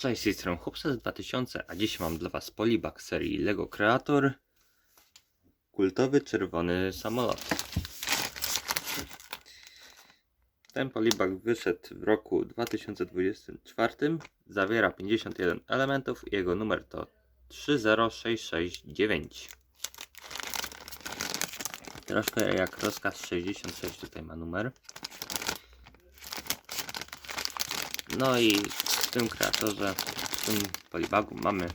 Cześć, z tej strony Hubses 2000, a dziś mam dla Was polibak serii LEGO Creator. Kultowy czerwony samolot. Ten polibak wyszedł w roku 2024 Zawiera 51 elementów i jego numer to 30669 Troszkę jak rozkaz 66 tutaj ma numer. No i w tym kreatorze, w tym polibagu mamy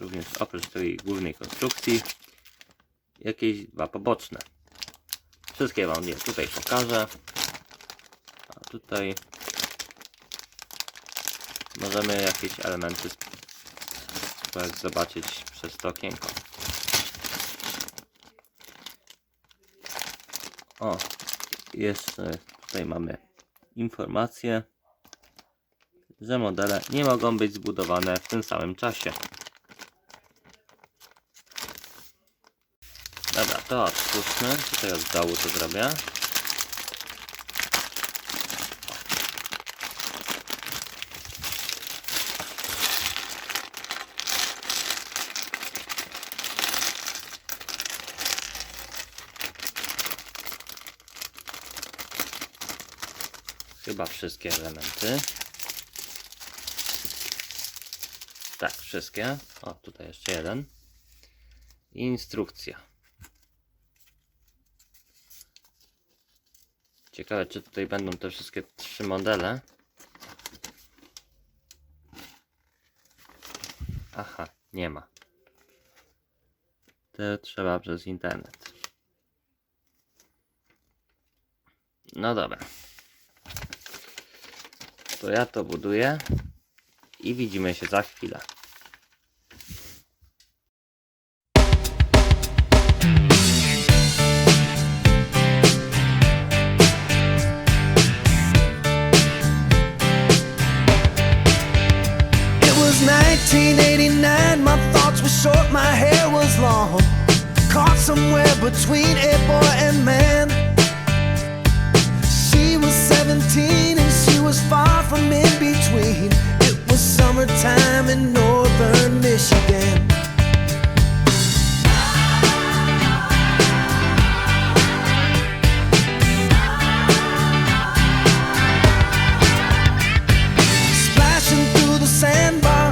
również oprócz tej głównej konstrukcji jakieś dwa poboczne. Wszystkie Wam je tutaj pokażę. A tutaj możemy jakieś elementy spróbować zobaczyć przez to okienko. O, jeszcze tutaj mamy informacje że modele nie mogą być zbudowane w tym samym czasie. Dobra, to otwórzmy. Tutaj od dołu to zrobię. Chyba wszystkie elementy. Tak, wszystkie. O, tutaj jeszcze jeden. Instrukcja. Ciekawe, czy tutaj będą te wszystkie trzy modele. Aha, nie ma. To trzeba przez internet. No dobra. To ja to buduję i widzimy się za chwilę. It was 1989, my thoughts were short, my hair was long. Caught somewhere between a boy and man. She was 17 and she was far from in between. Summertime in northern Michigan. Splashing through the sandbar,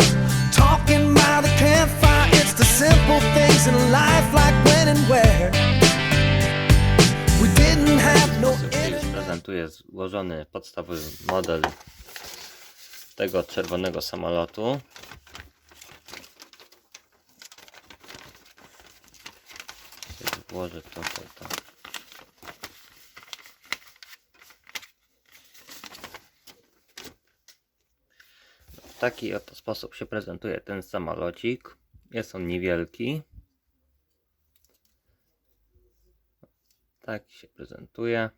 talking by the campfire. It's the simple things in life, like when and where. We didn't have no złożony podstawowy model tego czerwonego samolotu. Włożę tutaj to. W taki oto sposób się prezentuje ten samolocik. Jest on niewielki. Tak się prezentuje.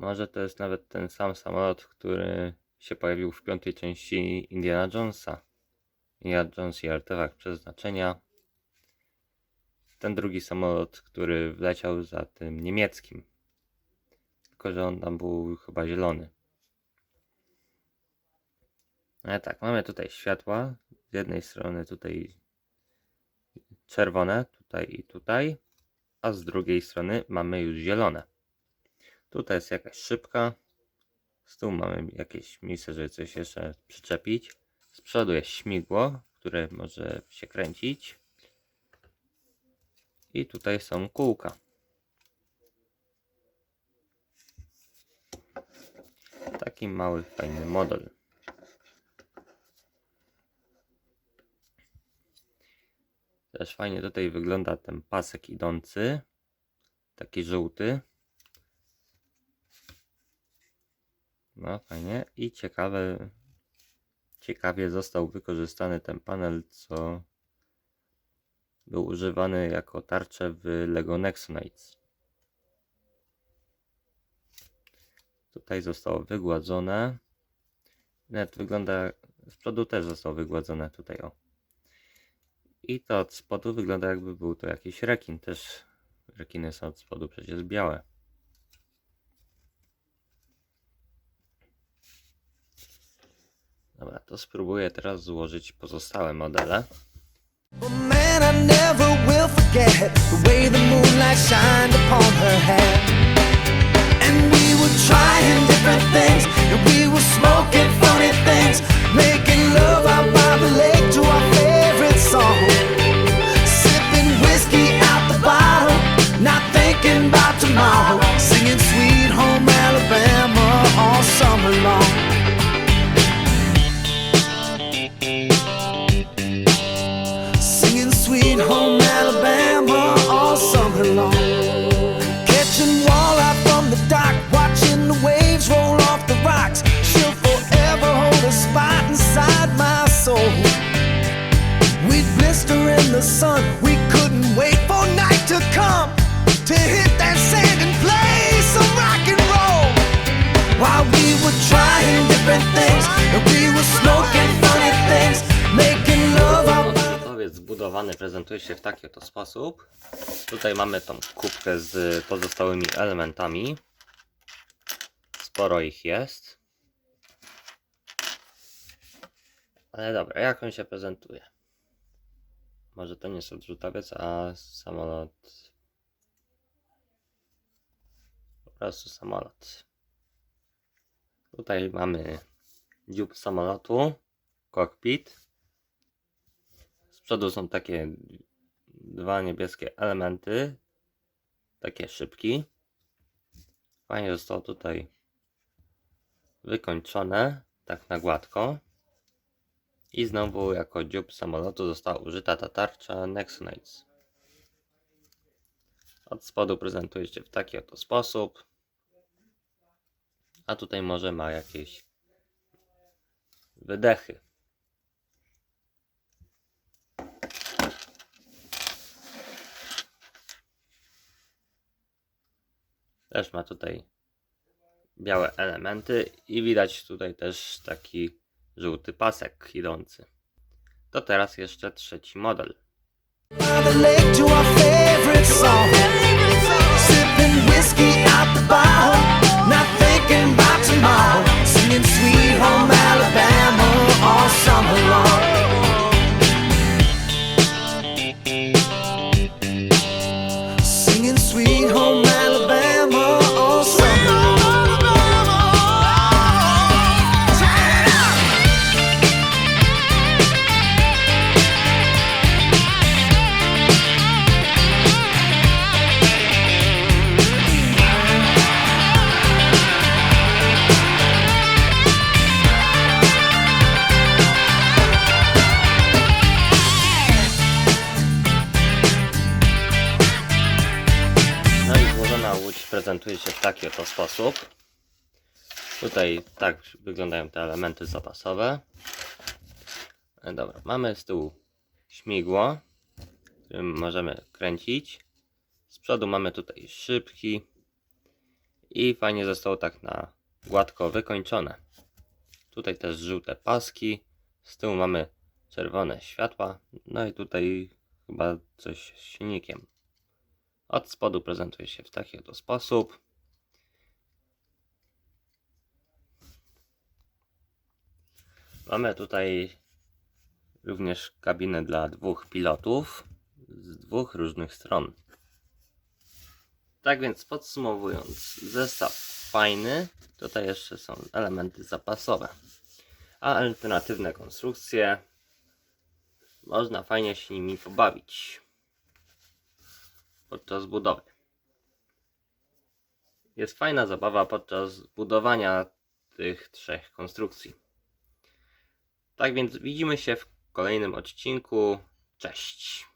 Może to jest nawet ten sam samolot, który się pojawił w piątej części Indiana Jonesa. Indiana Jones i artefakt przeznaczenia. Ten drugi samolot, który wleciał za tym niemieckim. Tylko, że on tam był chyba zielony. Ale tak, mamy tutaj światła. Z jednej strony tutaj czerwone, tutaj i tutaj. A z drugiej strony mamy już zielone. Tutaj jest jakaś szybka. Z tyłu mamy jakieś miejsce, żeby coś jeszcze przyczepić. Z przodu jest śmigło, które może się kręcić. I tutaj są kółka. Taki mały, fajny model. Też fajnie tutaj wygląda ten pasek idący. Taki żółty. No fajnie i ciekawe ciekawie został wykorzystany ten panel, co był używany jako tarcze w LEGO Nexonites. Tutaj zostało wygładzone. Nawet wygląda, z przodu też zostało wygładzone tutaj o. I to od spodu wygląda jakby był to jakiś rekin. Też rekiny są od spodu przecież białe. Dobra, to spróbuję teraz złożyć pozostałe modele. Different things, and we were smoking funny things, Home Alabama all summer long. Catching walleye from the dock, watching the waves roll off the rocks. She'll forever hold a spot inside my soul. We'd blister in the sun, we couldn't wait for night to come to hit that sand and play some rock and roll. While we were trying different things, and we were smoking Zbudowany prezentuje się w taki oto sposób. Tutaj mamy tą kubkę z pozostałymi elementami. Sporo ich jest. Ale dobra, jak on się prezentuje? Może to nie jest odrzutowiec, a samolot. Po prostu samolot. Tutaj mamy dziób samolotu, cockpit. Przodu są takie dwa niebieskie elementy, takie szybki. Fajnie zostało tutaj wykończone, tak na gładko. I znowu jako dziób samolotu została użyta ta tarcza Nexonites. Od spodu prezentuje się w taki oto sposób. A tutaj może ma jakieś wydechy. Też ma tutaj białe elementy i widać tutaj też taki żółty pasek idący. To teraz jeszcze trzeci model. Się w taki oto sposób. Tutaj tak wyglądają te elementy zapasowe. E, Dobra, mamy z tyłu śmigło, którym możemy kręcić. Z przodu mamy tutaj szybki i fajnie zostało tak na gładko wykończone. Tutaj też żółte paski, z tyłu mamy czerwone światła, no i tutaj chyba coś z silnikiem. Od spodu prezentuje się w taki oto sposób. Mamy tutaj również kabinę dla dwóch pilotów z dwóch różnych stron. Tak więc podsumowując, zestaw fajny, tutaj jeszcze są elementy zapasowe, a alternatywne konstrukcje można fajnie się nimi pobawić podczas budowy. Jest fajna zabawa podczas budowania tych trzech konstrukcji. Tak więc widzimy się w kolejnym odcinku. Cześć!